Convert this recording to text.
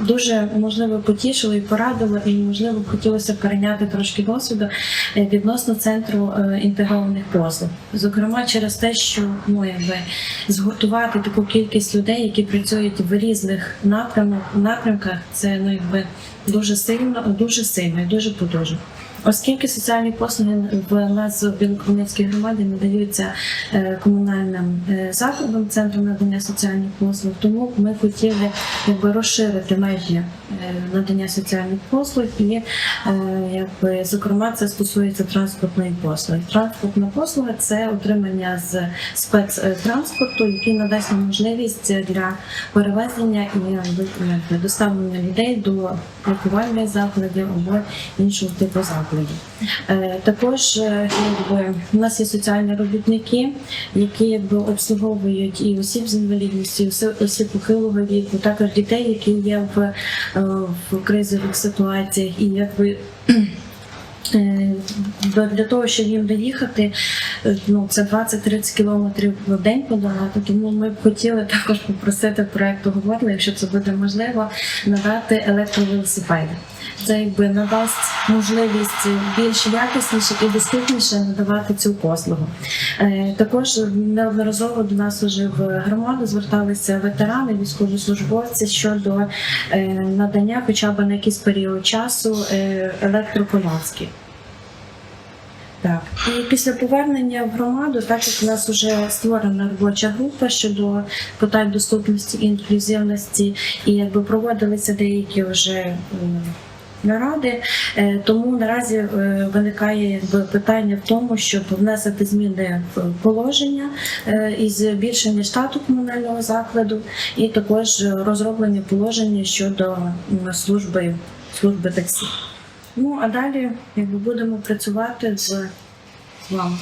дуже можливо потішило і порадило, і можливо б хотілося перейняти трошки досвіду е, відносно центру е, інтегрованих послуг. Зокрема, через те, що ну, якби, згуртувати таку кількість людей, які працюють в різних напрямах, напрямках, це ну, якби, дуже сильно, дуже сильно і дуже потужно. Оскільки соціальні послуги в нас в Білоком'янській громаді надаються е, комунальним е, закладом центру надання соціальних послуг, тому ми хотіли якби розширити межі е, надання соціальних послуг і якби зокрема це стосується транспортної послуги. Транспортна послуга це отримання з спецтранспорту, який надасть нам можливість для перевезення і доставлення людей до лікувальних закладів або іншого типу закладів. Е, Також е, якби, у нас є соціальні робітники, які якби, обслуговують і осіб з інвалідністю, і осіб похилого віку, також дітей, які є в, е, в кризових ситуаціях, і якби. Для того, щоб їм доїхати, е, ну це 20-30 кілометрів в день подолати. Тому ми б хотіли також попросити проекту говорили, якщо це буде можливо, надати електровелосипеди. Це якби надасть можливість більш якісніше і доступніше надавати цю послугу. Е, Також неодноразово до нас уже в громаду зверталися ветерани, військовослужбовці щодо е, надання хоча б на якийсь період часу електрополяски. Так, і після повернення в громаду, так як у нас вже створена робоча група щодо питань доступності і інклюзивності, і якби проводилися деякі вже е, наради, е, тому наразі е, виникає питання в тому, щоб внесити зміни в положення і збільшення штату комунального закладу, і також розроблення положення щодо служби служби таксі. Ну а далі якби будемо працювати з, вами.